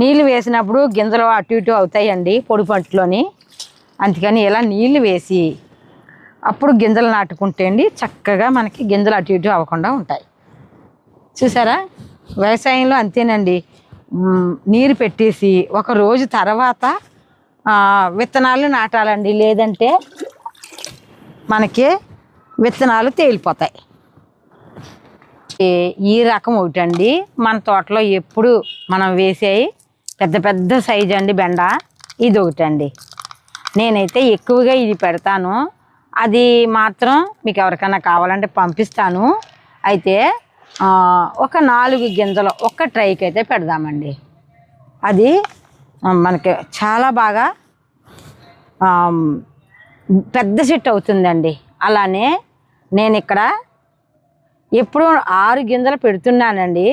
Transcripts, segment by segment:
నీళ్ళు వేసినప్పుడు గింజలు అటు ఇటు అవుతాయండి పొడి పంటలోని. అందుకని ఇలా నీళ్ళు వేసి అప్పుడు గింజలు నాటుకుంటే అండి చక్కగా మనకి గింజలు అటు ఇటు అవ్వకుండా ఉంటాయి. చూసారా? వ్యవసాయంలో అంతేనండి. నీరు పెట్టేసి ఒక రోజు తర్వాత విత్తనాలు నాటాలండి. లేదంటే మనకి విత్తనాలు తేలిపోతాయి. ఈ- ఈ రకం ఒకటండి. మన తోటలో ఎప్పుడు మనం వేసేవి పెద్ద పెద్ద సైజు అండి బెండ. ఇది ఒకటండి నేనైతే ఎక్కువగా ఇది పెడతాను. అది మాత్రం మీకు ఎవరికైనా కావాలంటే పంపిస్తాను. అయితే ఒక నాలుగు గింజలు ఒక్క ట్రైకి అయితే పెడదామండి. అది మనకి చాలా బాగా పెద్ద చెట్టు అవుతుందండి. అలానే నేను ఇక్కడ ఎప్పుడు ఆరు గింజలు పెడుతున్నానండి.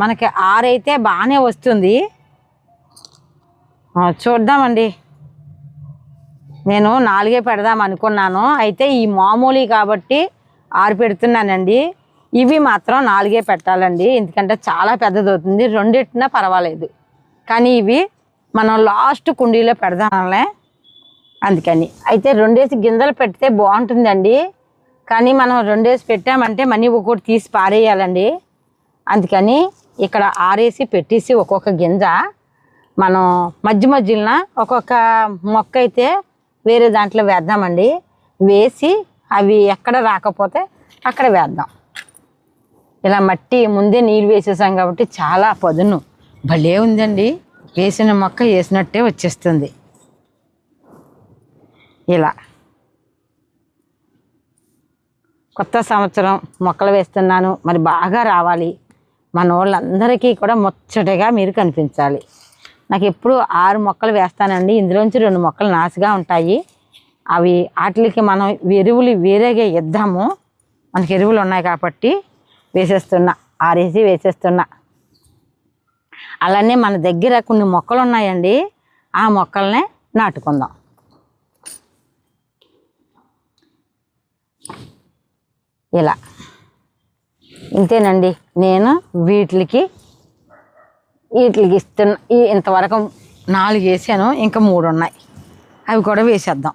మనకి ఆరైతే బాగానే వస్తుంది. చూద్దామండి. నేను నాలుగే పెడదాం అనుకున్నాను. అయితే ఈ మామూలు కాబట్టి ఆరు పెడుతున్నానండి. ఇవి మాత్రం నాలుగే పెట్టాలండి. ఎందుకంటే చాలా పెద్దది అవుతుంది. పర్వాలేదు. కానీ ఇవి మనం లాస్ట్ కుండీలో పెడదాంలే. అందుకని. అయితే రెండేసి గింజలు పెడితే బాగుంటుందండి. కానీ మనం రెండేసి పెట్టామంటే మనీ ఒక్కొక్కటి తీసి పారేయాలండి. అందుకని ఇక్కడ ఆరేసి పెట్టేసి ఒక్కొక్క గింజ మనం మధ్య మధ్యన ఒక్కొక్క మొక్క అయితే వేరే దాంట్లో వేద్దామండి. వేసి అవి ఎక్కడ రాకపోతే అక్కడ వేద్దాం. ఇలా మట్టి ముందే నీళ్ళు వేసేసాం కాబట్టి చాలా పదును. భలే ఉందండి. వేసిన మొక్క వేసినట్టే వచ్చేస్తుంది. ఇలా. కొత్త సంవత్సరం మొక్కలు వేస్తున్నాను. మరి బాగా రావాలి. మన వాళ్ళందరికీ కూడా ముచ్చటగా మీరు కనిపించాలి. నాకు ఎప్పుడు ఆరు మొక్కలు వేస్తానండి. ఇందులోంచి రెండు మొక్కలు నాసుగా ఉంటాయి. అవి వాటికి మనం ఎరువులు వేరేగా ఇద్దాము. మనకి ఎరువులు ఉన్నాయి కాబట్టి వేసేస్తున్నా. ఆరేసి వేసేస్తున్నా. అలానే మన దగ్గర కొన్ని మొక్కలు ఉన్నాయండి. ఆ మొక్కలనే నాటుకుందాం. ఇలా. ఇంతేనండి. నేను వీటికి వీటికి ఇస్తున్న ఈ ఇంతవరకు నాలుగు వేసాను ఇంకా మూడు ఉన్నాయి అవి కూడా వేసేద్దాం.